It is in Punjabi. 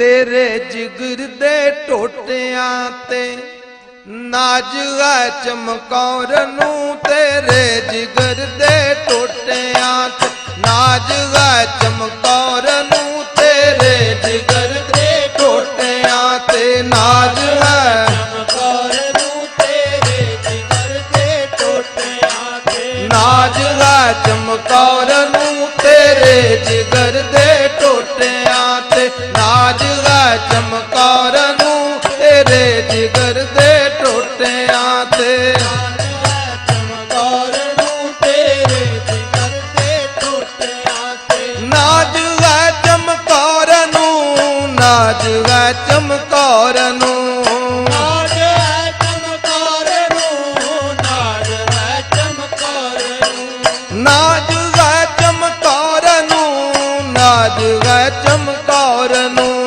ਤੇਰੇ ਜਿਗਰ ਦੇ ਟੋਟਿਆਂ ਤੇ ਨਾਜ ਹੈ ਚਮਕੌਰ ਨੂੰ ਤੇਰੇ ਜਿਗਰ ਦੇ ਟੋਟਿਆਂ ਤੇ ਨਾਜ ਹੈ ਚਮਕੌਰ ਨੂੰ ਤੇਰੇ ਜਿਗਰ ਦੇ ਟੋਟਿਆਂ ਤੇ ਨਾਜ ਹੈ। ਚਮਕੌਰ ਨੂੰ ਤੇਰੇ ਜਿਗਰ ਦੇ ਟੋਟਿਆਂ ਤੇ ਨਾਜ ਹੈ ਚਮਕੌਰ ਨੂੰ ਤੇਰੇ ਚਮਕਾਰ ਨੂੰ ਤੇਰੇ ਜਿਗਰ ਦੇ ਟੋਟਿਆਂ ਤੇ। ਨਾਜਵਾ ਚਮਕਾਰ ਨੂੰ ਨਾਜਵਾ ਚਮਕਾਰ ਨੂੰ। ਚਮਕਾਰ ਨੂੰ ਨਾਜਵਾ ਚਮਕਾਰ ਨੂੰ। ਨਾਜਵਾ ਚਮਕਾਰ ਨੂੰ।